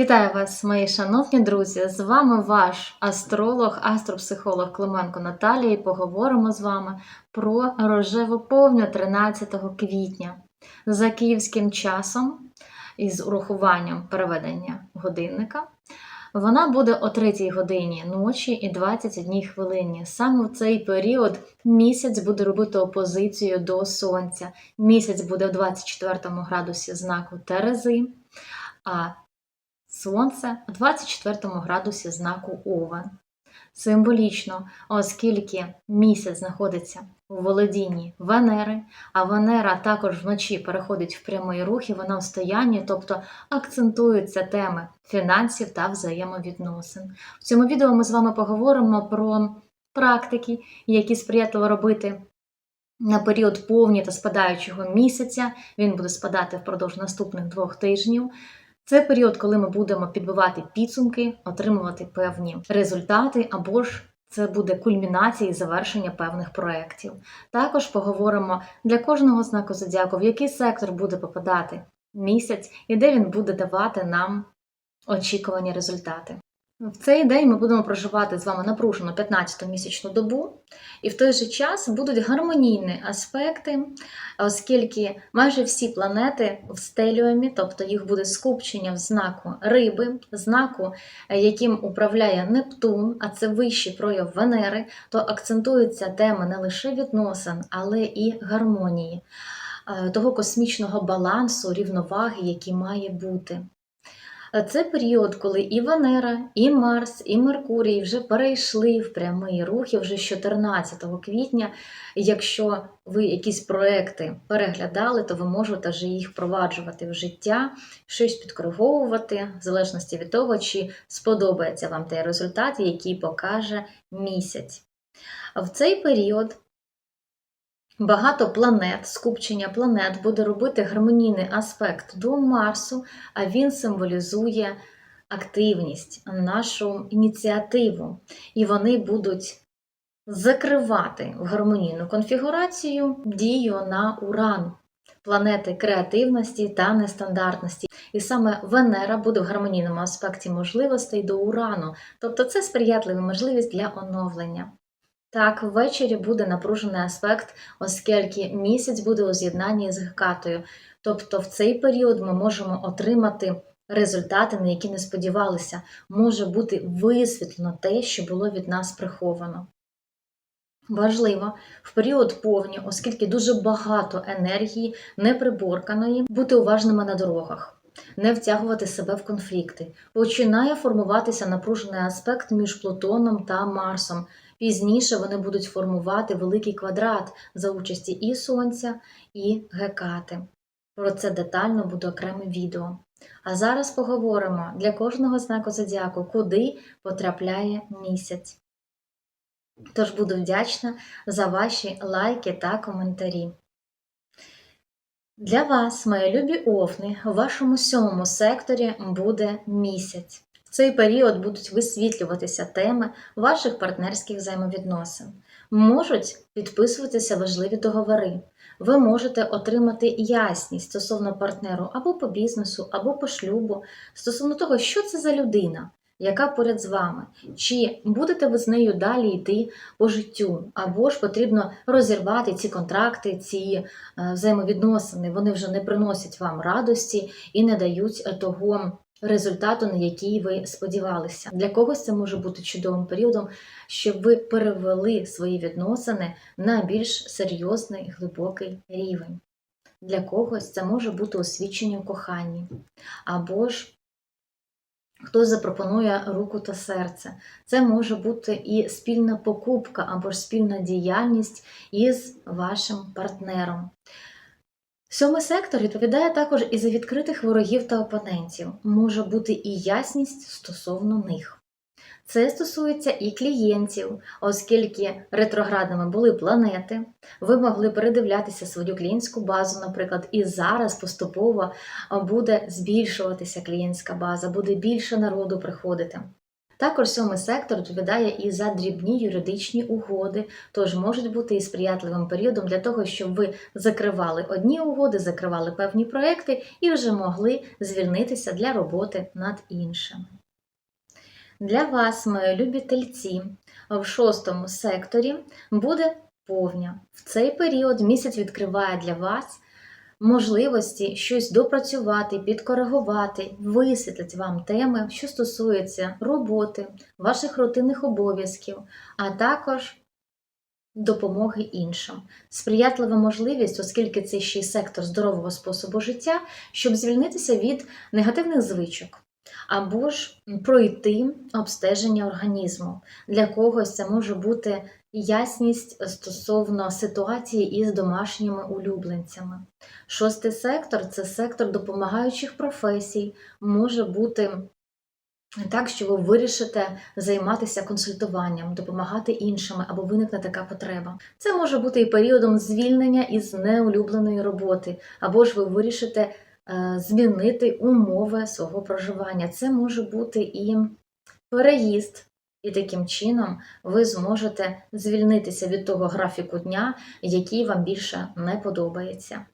Вітаю вас, мої шановні друзі! З вами ваш астролог, астропсихолог Клименко Наталія. І поговоримо з вами про рожеву повню 13 квітня за київським часом із урахуванням переведення годинника. Вона буде о 3 годині ночі і 21 хвилині. Саме в цей період місяць буде робити опозицію до сонця. Місяць буде в 24 градусі знаку Терези, а Сонце у 24 градусі знаку Овен. Символічно, оскільки місяць знаходиться у володінні Венери, а Венера також вночі переходить в прямий рух і вона в стоянні, тобто акцентуються теми фінансів та взаємовідносин. В цьому відео ми з вами поговоримо про практики, які сприятливо робити на період повні та спадаючого місяця. Він буде спадати впродовж наступних двох тижнів. Це період, коли ми будемо підбивати підсумки, отримувати певні результати, або ж це буде кульмінація і завершення певних проєктів. Також поговоримо для кожного знаку зодіаку, в який сектор буде попадати місяць і де він буде давати нам очікувані результати. В цей день ми будемо проживати з вами напружену 15-ту місячну добу, і в той же час будуть гармонійні аспекти, оскільки майже всі планети в стеліумі, тобто їх буде скупчення в знаку риби, знаку, яким управляє Нептун, а це вищий прояв Венери, то акцентуються теми не лише відносин, але і гармонії, е, того космічного балансу, рівноваги, який має бути. Це період, коли і Венера, і Марс, і Меркурій вже перейшли в прямий рух вже з 14 квітня. Якщо ви якісь проекти переглядали, то ви можете вже їх впроваджувати в життя, щось підкориговувати, в залежності від того, чи сподобається вам той результат, який покаже місяць. В цей період Багато планет, скупчення планет буде робити гармонійний аспект до Марсу, а він символізує активність, нашу ініціативу. І вони будуть закривати в гармонійну конфігурацію дію на Уран, планети креативності та нестандартності. І саме Венера буде в гармонійному аспекті можливостей до Урану, тобто це сприятлива можливість для оновлення. Так, ввечері буде напружений аспект, оскільки місяць буде у з'єднанні з Гекатою. Тобто в цей період ми можемо отримати результати, на які не сподівалися. Може бути висвітлено те, що було від нас приховано. Важливо в період повні, оскільки дуже багато енергії неприборканої, бути уважними на дорогах, не втягувати себе в конфлікти. Починає формуватися напружений аспект між Плутоном та Марсом. Пізніше вони будуть формувати великий квадрат за участі і Сонця, і Гекати. Про це детально буде окреме відео. А зараз поговоримо для кожного знаку зодіаку, куди потрапляє місяць. Тож буду вдячна за ваші лайки та коментарі. Для вас, мої любі овни, у вашому сьомому секторі буде місяць. Цей період будуть висвітлюватися теми ваших партнерських взаємовідносин. Можуть підписуватися важливі договори. Ви можете отримати ясність стосовно партнеру або по бізнесу, або по шлюбу, стосовно того, що це за людина, яка поряд з вами, чи будете ви з нею далі йти по життю, або ж потрібно розірвати ці контракти, ці е, взаємовідносини. Вони вже не приносять вам радості і не дають того результату, на який ви сподівалися. Для когось це може бути чудовим періодом, щоб ви перевели свої відносини на більш серйозний глибокий рівень. Для когось це може бути освічення у коханні, або ж хтось запропонує руку та серце. Це може бути і спільна покупка, або ж спільна діяльність із вашим партнером. Сьомий сектор відповідає також і за відкритих ворогів та опонентів. Може бути і ясність стосовно них. Це стосується і клієнтів, оскільки ретроградними були планети, ви могли передивлятися свою клієнтську базу, наприклад, і зараз поступово буде збільшуватися клієнтська база, буде більше народу приходити. Також сьомий сектор відповідає і за дрібні юридичні угоди, тож можуть бути і сприятливим періодом для того, щоб ви закривали одні угоди, закривали певні проекти і вже могли звільнитися для роботи над іншими. Для вас, мої любі тельці, в шостому секторі буде повня. В цей період місяць відкриває для вас можливості щось допрацювати, підкоригувати, висвітлить вам теми, що стосуються роботи, ваших рутинних обов'язків, а також допомоги іншим. Сприятлива можливість, оскільки це ще й сектор здорового способу життя, щоб звільнитися від негативних звичок. Або ж пройти обстеження організму. Для когось це може бути ясність стосовно ситуації із домашніми улюбленцями. Шостий сектор це сектор допомагаючих професій, може бути так, що ви вирішите займатися консультуванням, допомагати іншим або виникне така потреба. Це може бути і періодом звільнення із неулюбленої роботи, або ж ви вирішите е, змінити умови свого проживання. Це може бути і переїзд. І таким чином ви зможете звільнитися від того графіку дня, який вам більше не подобається.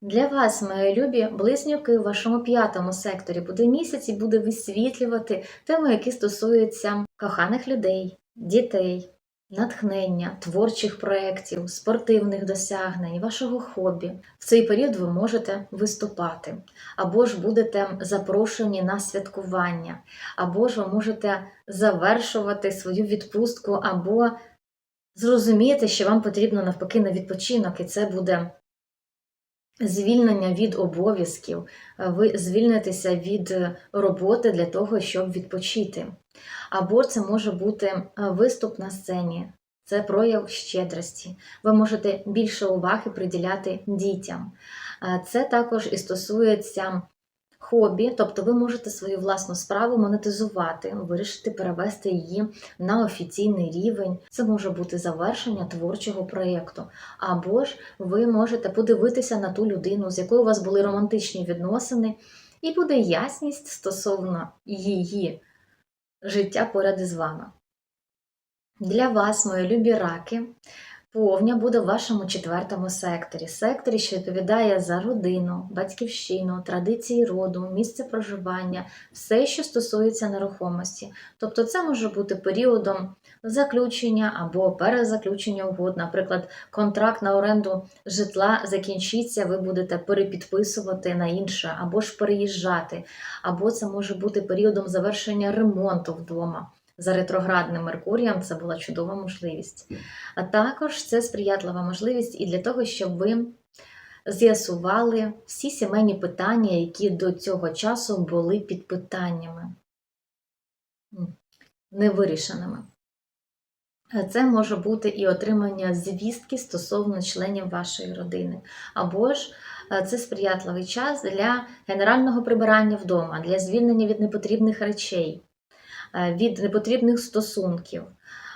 Для вас, мої любі, близнюки в вашому п'ятому секторі буде місяць і буде висвітлювати теми, які стосуються коханих людей, дітей, натхнення, творчих проєктів, спортивних досягнень, вашого хобі. В цей період ви можете виступати, або ж будете запрошені на святкування, або ж ви можете завершувати свою відпустку, або зрозумієте, що вам потрібно навпаки на відпочинок, і це буде звільнення від обов'язків, ви звільнитеся від роботи для того, щоб відпочити. Або це може бути виступ на сцені, це прояв щедрості. Ви можете більше уваги приділяти дітям. Це також і стосується хобі, тобто ви можете свою власну справу монетизувати, вирішити перевести її на офіційний рівень. Це може бути завершення творчого проєкту. Або ж ви можете подивитися на ту людину, з якою у вас були романтичні відносини, і буде ясність стосовно її життя поряд із вами. Для вас, мої любі раки, Повня буде в вашому четвертому секторі, секторі, що відповідає за родину, батьківщину, традиції роду, місце проживання, все, що стосується нерухомості. Тобто це може бути періодом заключення або перезаключення угод. Наприклад, контракт на оренду житла закінчиться, ви будете перепідписувати на інше, або ж переїжджати, або це може бути періодом завершення ремонту вдома за ретроградним Меркурієм це була чудова можливість. А також це сприятлива можливість і для того, щоб ви з'ясували всі сімейні питання, які до цього часу були під питаннями невирішеними. Це може бути і отримання звістки стосовно членів вашої родини. Або ж це сприятливий час для генерального прибирання вдома, для звільнення від непотрібних речей. Е, від непотрібних стосунків.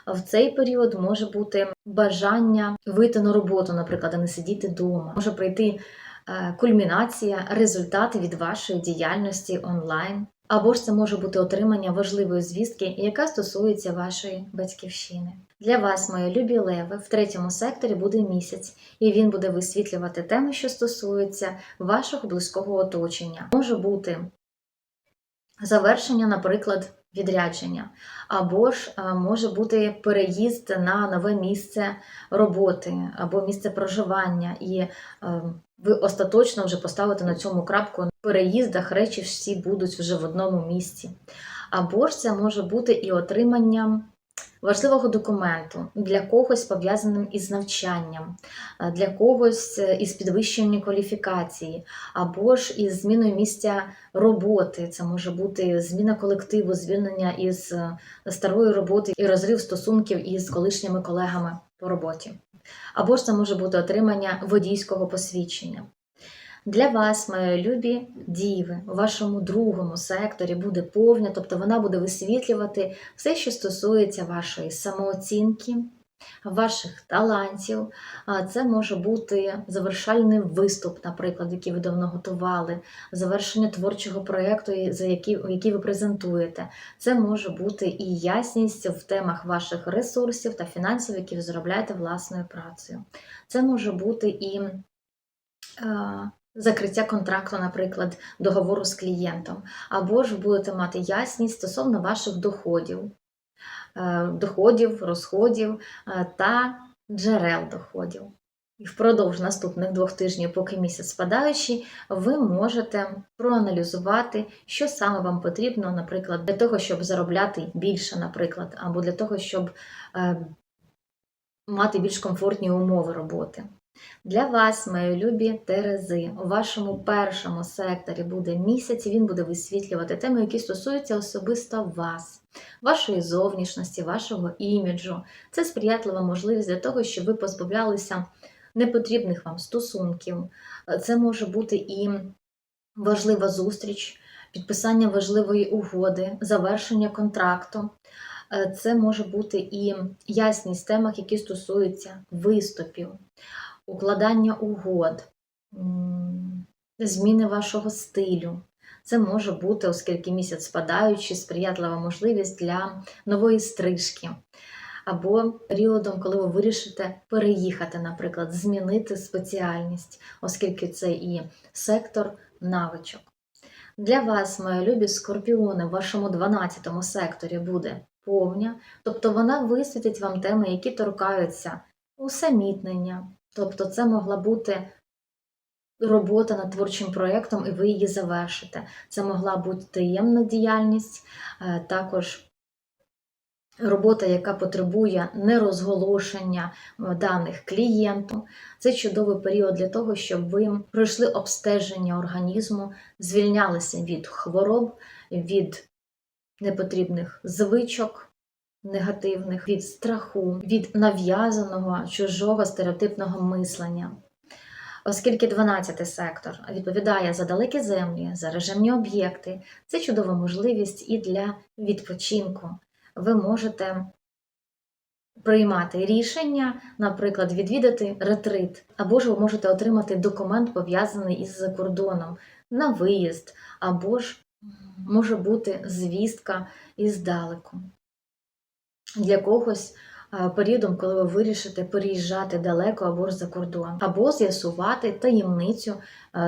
В цей період може бути бажання вийти на роботу, наприклад, а не сидіти вдома. Може прийти е, кульмінація, результати від вашої діяльності онлайн. Або ж це може бути отримання важливої звістки, яка стосується вашої батьківщини. Для вас, мої любі леви, в третьому секторі буде місяць, і він буде висвітлювати теми, що стосуються вашого близького оточення. Може бути завершення, наприклад, відрядження, або ж може бути переїзд на нове місце роботи або місце проживання, і ви остаточно вже поставите на цьому крапку в переїздах речі всі будуть вже в одному місці. Або ж це може бути і отримання важливого документу для когось пов'язаним із навчанням, для когось е, із підвищенням кваліфікації, або ж із зміною місця роботи. Це може бути зміна колективу, звільнення із е, старої роботи і розрив стосунків із колишніми колегами по роботі. Або ж це може бути отримання водійського посвідчення. Для вас, мої любі діви, у вашому другому секторі буде повня, тобто вона буде висвітлювати все, що стосується вашої самооцінки, ваших талантів. Це може бути завершальний виступ, наприклад, який ви давно готували, завершення творчого проєкту, який, ви презентуєте. Це може бути і ясність в темах ваших ресурсів та фінансів, які ви заробляєте власною працею. Це може бути і закриття контракту, наприклад, договору з клієнтом, або ж будете мати ясність стосовно ваших доходів, е, доходів, розходів е, та джерел доходів. І впродовж наступних двох тижнів, поки місяць спадаючий, ви можете проаналізувати, що саме вам потрібно, наприклад, для того, щоб заробляти більше, наприклад, або для того, щоб е, мати більш комфортні умови роботи. Для вас, мої любі Терези, у вашому першому секторі буде місяць, він буде висвітлювати теми, які стосуються особисто вас, вашої зовнішності, вашого іміджу. Це сприятлива можливість для того, щоб ви позбавлялися непотрібних вам стосунків. Це може бути і важлива зустріч, підписання важливої угоди, завершення контракту. Е, Це може бути і ясність в темах, які стосуються виступів, укладання угод, зміни вашого стилю. Це може бути, оскільки місяць спадаючий, сприятлива можливість для нової стрижки. Або періодом, коли ви вирішите переїхати, наприклад, змінити спеціальність, оскільки це і сектор навичок. Для вас, мої любі скорпіони, в вашому 12 секторі буде повня, тобто вона висвітить вам теми, які торкаються усамітнення. Тобто це могла бути робота над творчим проєктом, і ви її завершите. Це могла бути таємна діяльність, е, також робота, яка потребує нерозголошення е, даних клієнту. Це чудовий період для того, щоб ви пройшли обстеження організму, звільнялися від хвороб, від непотрібних звичок. Негативних від страху, від нав'язаного чужого стереотипного мислення. Оскільки 12-й сектор відповідає за далекі землі, за режимні об'єкти, це чудова можливість і для відпочинку. Ви можете приймати рішення, наприклад, відвідати ретрит, або ж ви можете отримати документ, пов'язаний із закордоном на виїзд, або ж може бути звістка іздалеку. Для когось періодом, коли ви вирішите переїжджати далеко або ж за кордон, або з'ясувати таємницю,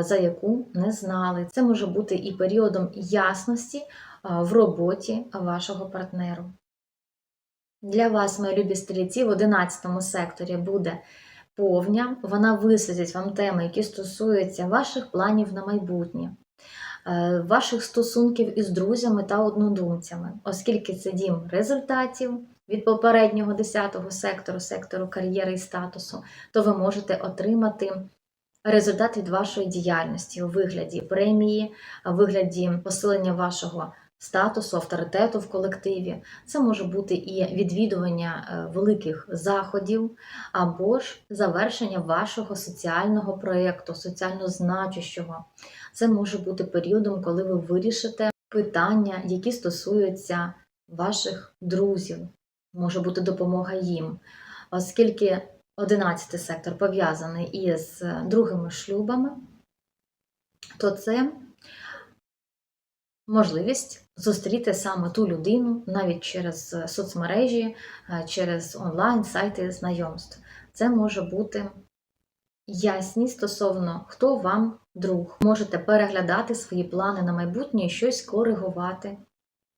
за яку не знали. Це може бути і періодом ясності в роботі вашого партнеру. Для вас, мої любі стрільці, в 11 секторі буде повня. Вона висвітить вам теми, які стосуються ваших планів на майбутнє, ваших стосунків із друзями та однодумцями, оскільки це дім результатів від попереднього 10-го сектору, сектору кар'єри і статусу, то ви можете отримати результат від вашої діяльності у вигляді премії, у вигляді посилення вашого статусу, авторитету в колективі. Це може бути і відвідування е, великих заходів, або ж завершення вашого соціального проєкту, соціально значущого. Це може бути періодом, коли ви вирішите питання, які стосуються ваших друзів. Може бути допомога їм, оскільки 11 сектор пов'язаний із другими шлюбами, то це можливість зустріти саме ту людину навіть через соцмережі, е, через онлайн, сайти знайомств. Це може бути ясність стосовно хто вам друг. Можете переглядати свої плани на майбутнє і щось коригувати.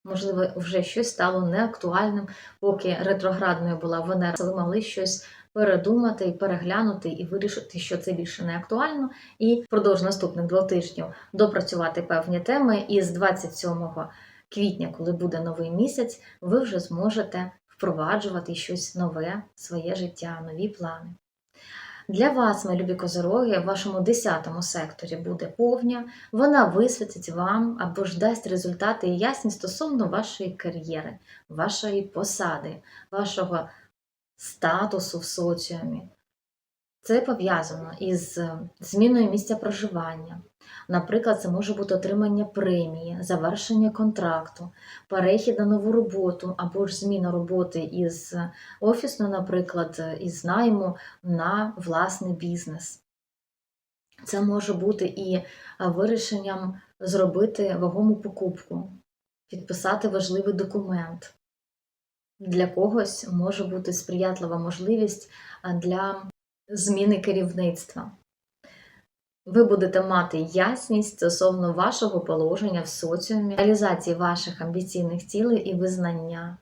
Можливо, вже щось стало неактуальним, поки ретроградною була Венера. Ви могли щось передумати переглянути, і вирішити, що це більше не актуально, і впродовж наступних двох тижнів допрацювати певні теми. І з 27 квітня, коли буде новий місяць, ви вже зможете впроваджувати щось нове в своє життя, нові плани. Для вас, мої любі козороги, в вашому 10 секторі буде повня, вона висвітить вам або ж дасть результати і ясність стосовно вашої кар'єри, вашої посади, вашого статусу в соціумі, Це пов'язано із зміною місця проживання. Наприклад, це може бути отримання премії, завершення контракту, перехід на нову роботу або ж зміна роботи із офісної, наприклад, із найму на власний бізнес. Це може бути і вирішенням зробити вагому покупку, підписати важливий документ. Для когось може бути сприятлива можливість для зміни керівництва. Ви будете мати ясність стосовно вашого положення в соціумі, реалізації ваших амбіційних цілей і визнання.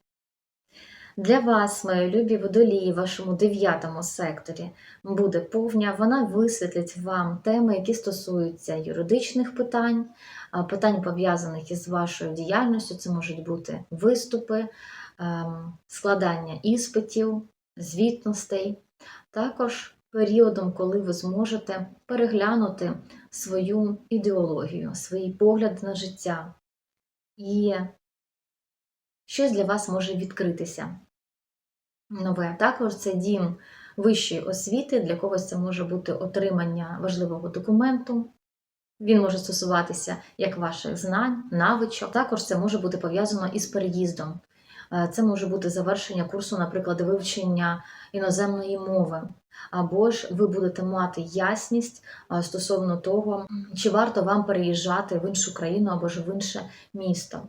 Для вас, мої любі водолії, в вашому дев'ятому секторі буде повня, вона висвітлить вам теми, які стосуються юридичних питань, питань пов'язаних із вашою діяльністю. Це можуть бути виступи, ем, складання іспитів, звітностей, також періодом, коли ви зможете переглянути свою ідеологію, свої погляди на життя. І щось для вас може відкритися. Нове. Також це дім вищої освіти, для когось це може бути отримання важливого документу. Він може стосуватися як ваших знань, навичок. Також це може бути пов'язано із переїздом. Е, Це може бути завершення курсу, наприклад, вивчення іноземної мови. Або ж ви будете мати ясність е, стосовно того, чи варто вам переїжджати в іншу країну або ж в інше місто.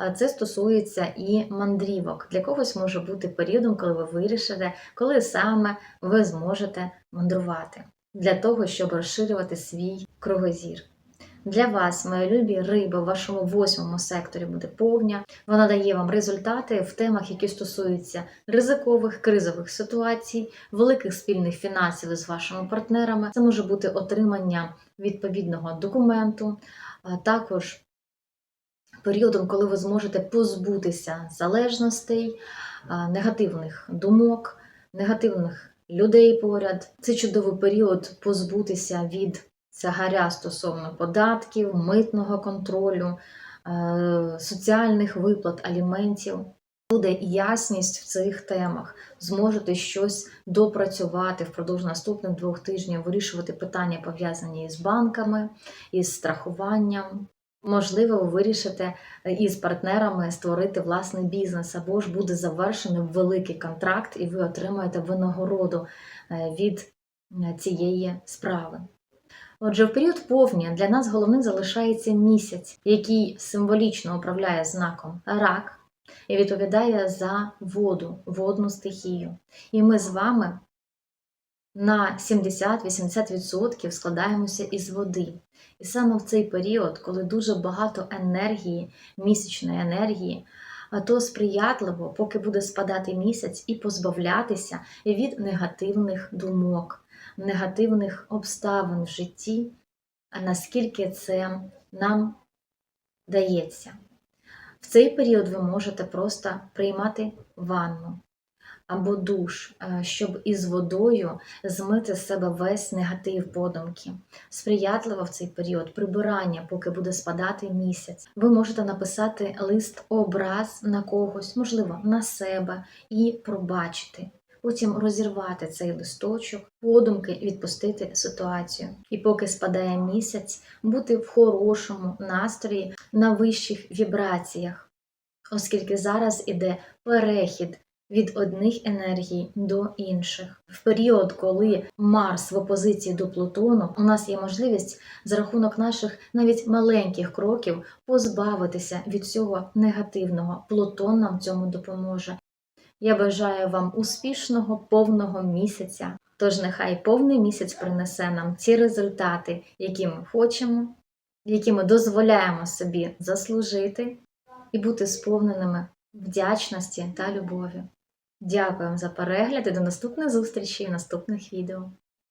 Е, Це стосується і мандрівок. Для когось може бути періодом, коли ви вирішите, коли саме ви зможете мандрувати для того, щоб розширювати свій кругозір. Для вас, мої любі риби, в вашому восьмому секторі буде повня. Вона дає вам результати в темах, які стосуються ризикових кризових ситуацій, великих спільних фінансів із вашими партнерами. Це може бути отримання відповідного документу, також періодом, коли ви зможете позбутися залежностей, негативних думок, негативних людей поряд. Це чудовий період позбутися від тягаря стосовно податків, митного контролю, е, соціальних виплат, аліментів. Буде ясність в цих темах, зможете щось допрацювати впродовж наступних двох тижнів, вирішувати питання, пов'язані із банками, із страхуванням. Можливо, ви вирішите е, із партнерами створити власний бізнес, або ж буде завершений великий контракт, і ви отримаєте винагороду е, від цієї справи. Отже, в період повні для нас головним залишається місяць, який символічно управляє знаком рак і відповідає за воду, водну стихію. І ми з вами на 70-80% складаємося із води. І саме в цей період, коли дуже багато енергії, місячної енергії, то сприятливо, поки буде спадати місяць, і позбавлятися від негативних думок, негативних обставин в житті, а наскільки це нам дається. В цей період ви можете просто приймати ванну або душ, е, щоб із водою змити з себе весь негатив подумки. Сприятливо в цей період прибирання, поки буде спадати місяць. Ви можете написати лист образ на когось, можливо, на себе, і пробачити. Потім розірвати цей листочок, подумки відпустити ситуацію. І поки спадає місяць, бути в хорошому настрої на вищих вібраціях, оскільки зараз іде перехід від одних енергій до інших. В період, коли Марс в опозиції до Плутону, у нас є можливість за рахунок наших навіть маленьких кроків позбавитися від цього негативного. Плутон нам в цьому допоможе. Я бажаю вам успішного повного місяця. Тож нехай повний місяць принесе нам ті результати, які ми хочемо, які ми дозволяємо собі заслужити, і бути сповненими вдячності та любові. Дякую вам за перегляд і до наступних зустрічей в наступних відео.